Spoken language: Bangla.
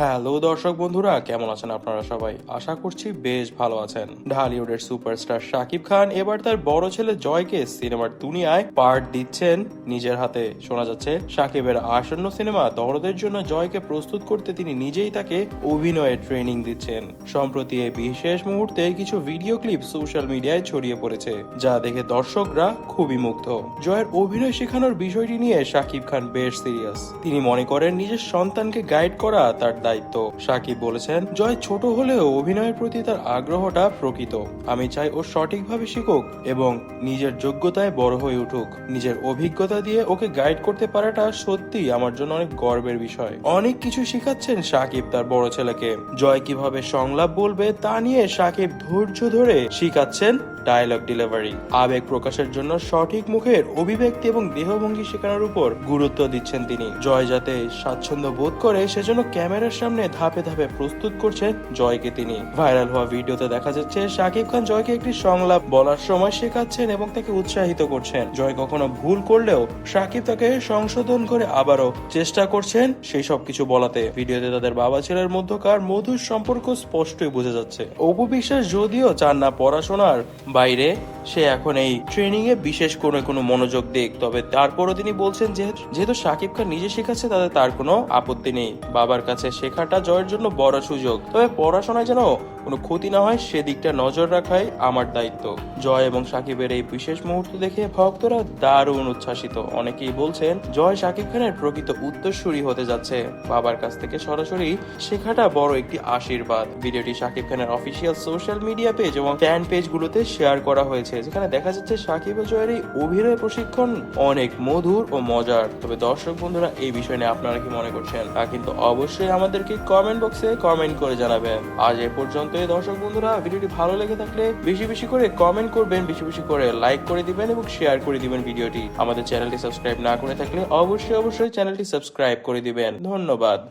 হ্যালো দর্শক বন্ধুরা, কেমন আছেন আপনারা সবাই? আশা করছি বেশ ভালো আছেন। ঢালিউডের সুপারস্টার শাকিব খান এবার তার বড় ছেলে জয়কে সিনেমার দুনিয়ায় পার্ট দিচ্ছেন নিজের হাতে। শোনা যাচ্ছে, শাকিবের আসন্ন সিনেমা দরদের জন্য জয়কে প্রস্তুত করতে তিনি নিজেই তাকে অভিনয়ের ট্রেনিং দিচ্ছেন। সম্প্রতি এই বিশেষ মুহূর্তে কিছু ভিডিও ক্লিপ সোশ্যাল মিডিয়ায় ছড়িয়ে পড়েছে, যা দেখে দর্শকরা খুবই মুগ্ধ। জয়ের অভিনয় শেখানোর বিষয়টি নিয়ে শাকিব খান বেশ সিরিয়াস। তিনি মনে করেন নিজের সন্তানকে গাইড করা তার দায়িত্ব। শাকিব বলেছেন, জয় ছোট হলেও অভিনয়ের প্রতি তার আগ্রহটা প্রকৃত। আমি চাই ও সঠিকভাবে শিখুক এবং নিজের যোগ্যতায় বড় হয়ে উঠুক। নিজের অভিজ্ঞতা দিয়ে ওকে গাইড করতে পারাটা সত্যি আমার জন্য অনেক গর্বের বিষয়। অনেক কিছু শেখাচ্ছেন সাকিব তার বড় ছেলেকে। জয় কীভাবে সংলাপ বলবে তা নিয়ে সাকিব ধৈর্য ধরে শিখাচ্ছেন ডায়লগ ডেলিভারি আবেগ প্রকাশের জন্য সঠিক মুখের অভিব্যক্তি এবং দেহভঙ্গি শেখানোর উপর গুরুত্ব দিচ্ছেন তিনি। জয় যাতে স্বাচ্ছন্দ্য বোধ করে, সেজন্য ক্যামেরার সামনে ধাপে ধাপে প্রস্তুত করছেন জয়কে তিনি। ভাইরাল হওয়া ভিডিওতে দেখা যাচ্ছে, শাকিব খান জয়কে একটি সংলাপ বলার সময় শেখাচ্ছেন এবং তাকে উৎসাহিত করছেন। জয় কখনো ভুল করলেও শাকিব তাকে সংশোধন করে আবারও চেষ্টা করছেন সেই সব কিছু বলাতে। ভিডিওতে তাদের বাবা ছেলের মধ্যকার মধুর সম্পর্ক স্পষ্টই বোঝা যাচ্ছে। অপু বিশ্বাস যদিও চান না পড়াশোনার বাইরে সে এখন এই ট্রেনিং এ বিশেষ কোনো কোনো মনোযোগ দিক। তবে তারপরও তিনি বলছেন যে, যেহেতু শাকিব খান নিজে শেখাচ্ছে, তাতে তার কোনো আপত্তি নেই। বাবার কাছে শেখাটা জয়ের জন্য বড় সুযোগ। তবে পড়াশোনায় যেন কোনো ক্ষতি না হয়, সেদিকটা নজর রাখাই আমার দায়িত্ব। জয় এবং সাকিবের এই বিশেষ মুহূর্ত দেখে ভক্তরা দারুণ উচ্ছ্বাসিত। অনেকেই বলছেন, জয় শাকিব খানের প্রকৃত উত্তরসূরি হতে যাচ্ছে। বাবার কাছ থেকে সরাসরি শেখাটা বড় একটি আশীর্বাদ। ভিডিওটি শাকিব খানের অফিসিয়াল সোশ্যাল মিডিয়া পেজ এবং ফ্যান পেজ গুলোতে শেয়ার করা হয়েছে। যেখানে দেখা যাচ্ছে সাকিব জয়ের এই অভিনয় প্রশিক্ষণ অনেক মধুর ও মজার। তবে দর্শক বন্ধুরা, এই বিষয় নিয়ে আপনারা কি মনে করছেন? তা কিন্তু অবশ্যই আমাদেরকে কমেন্ট বক্সে কমেন্ট করে জানাবেন। আজ এ পর্যন্ত দর্শক বন্ধুরা, ভিডিওটি ভালো লেগে থাকলে বেশি বেশি করে কমেন্ট করবেন, বেশি বেশি করে লাইক করে দিবেন এবং শেয়ার করে দিবেন ভিডিওটি। আমাদের চ্যানেলটি সাবস্ক্রাইব না করে থাকলে অবশ্যই অবশ্যই চ্যানেলটি সাবস্ক্রাইব করে দিবেন। ধন্যবাদ।